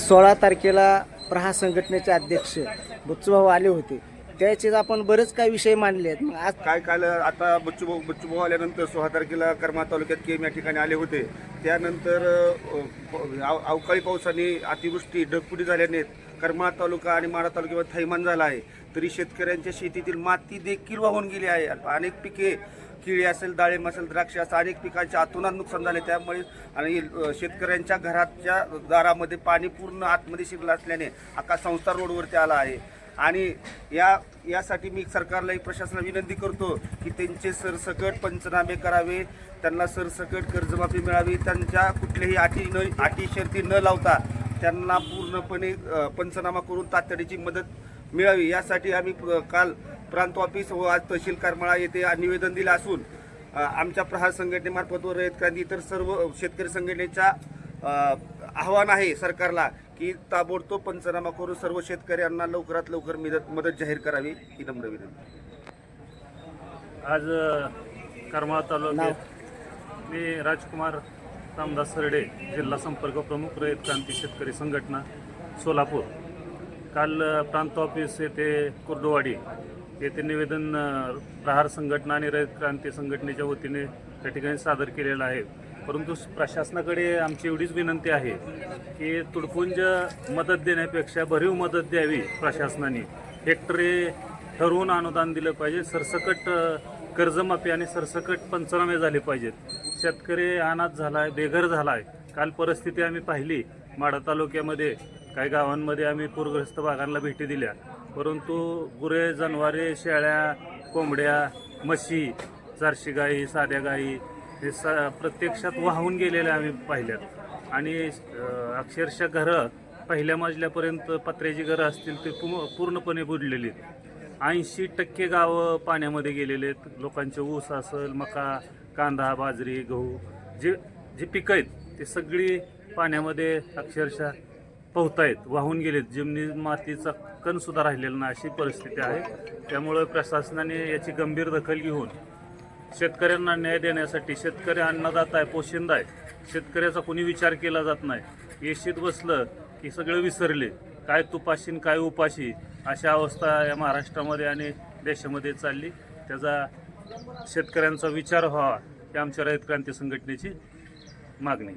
सोळा तारखेला प्रहार संघटनेचे अध्यक्ष बच्चूभाऊ आले होते. त्याचे आपण बरेच काही विषय मांडले आहेत. मग आज काय काल आता बच्चूभाऊ बच्चूभाऊ आल्यानंतर सोळा तारखेला करमाळ तालुक्यात केम या ठिकाणी आले होते. त्यानंतर अव- अवकाळी पावसाने अतिवृष्टी ढगपुटी झाल्याने करमाळ तालुका आणि माडा तालुक्यामध्ये थैमान झाला आहे. तरी शेतकऱ्यांच्या शेतीतील माती देखील वाहून गेली आहे. अनेक पिके केळी असेल डाळिंब असेल द्राक्ष असं अनेक पिकांच्या अतोनात नुकसान झाले. त्यामुळे आणि शेतकऱ्यांच्या घराच्या दारामध्ये पाणी पूर्ण आतमध्ये शिरलं असल्याने आका संसार रोडवरती आला आहे. आणि या यासाठी मी सरकारलाही प्रशासनाला विनंती करतो की त्यांचे सरसकट पंचनामे करावे त्यांना सरसकट कर्जमाफी मिळावी त्यांच्या कुठल्याही अटी न अटी शर्ती न लावता त्यांना पूर्णपणे पंचनामा करून तातडीची मदत मिळावी. यासाठी आम्ही काल प्रांत ऑफिस व आज तहसील करमाळा येथे निवेदन दिलं असून आमच्या प्रहार संघटनेमार्फत व रयत क्रांती इतर सर्व शेतकरी संघटनेच्या आव्हान आहे सरकारला की ताबडतोब पंचनामा करून सर्व शेतकऱ्यांना लवकरात लवकर मदत मदत जाहीर करावी ही नम्र विनंती. आज करमाळा तालुक्यात मी राजकुमार रामदास सरडे जिल्हा संपर्क प्रमुख रयत क्रांती शेतकरी संघटना सोलापूर. काल प्रांत ऑफिस येथे कुर्डुवाडी येथे निवेदन प्रहार संघटना आणि रयत क्रांती संघटनेच्या वतीने त्या ठिकाणी सादर केलेलं आहे. परंतु प्रशासनाकडे आमची एवढीच विनंती आहे की तुडपुंज मदत देण्यापेक्षा भरीव मदत द्यावी प्रशासनाने. हेक्टरी ठरवून अनुदान दिलं पाहिजे सरसकट कर्जमाफी आणि सरसकट पंचनामे झाले पाहिजेत. शेतकरी अनाथ झाला आहे बेघर झाला आहे काल परिस्थिती आम्ही पाहिली. माढा तालुक्यामध्ये काही गावांमध्ये आम्ही पूरग्रस्त भागांना भेटी दिल्या. परंतु गुरे जनावरे शेळ्या कोंबड्या म्हशी जारशी गाई साध्या गाई हे स प्रत्यक्षात वाहून गेलेल्या आम्ही पाहिल्यात आणि अक्षरशः घरं पहिल्या मजल्यापर्यंत पत्र्याची घरं असतील ते पु पूर्णपणे बुडलेली ऐंशी टक्के गावं पाण्यामध्ये गेलेले आहेत. लोकांचे ऊस असेल मका कांदा बाजरी गहू जे जे पिकं आहेत ते सगळी पाण्यामध्ये अक्षरशः पोहतायत वाहून गेलेत. जमिनी मातीचा कणसुद्धा राहिलेला नाही अशी परिस्थिती आहे. त्यामुळे प्रशासनाने याची गंभीर दखल घेऊन शेतकऱ्यांना न्याय देण्यासाठी शेतकरी अन्नदाता आहे पोशिंदा आहे. शेतकऱ्याचा कोणी विचार केला जात नाही. येशीत बसलं की सगळं विसरले. काय तुपाशीन काय उपाशी अशा अवस्था या महाराष्ट्रामध्ये आणि देशामध्ये चालली. त्याचा शेतकऱ्यांचा विचार व्हावा ही आमच्या रयत क्रांती संघटनेची मागणी.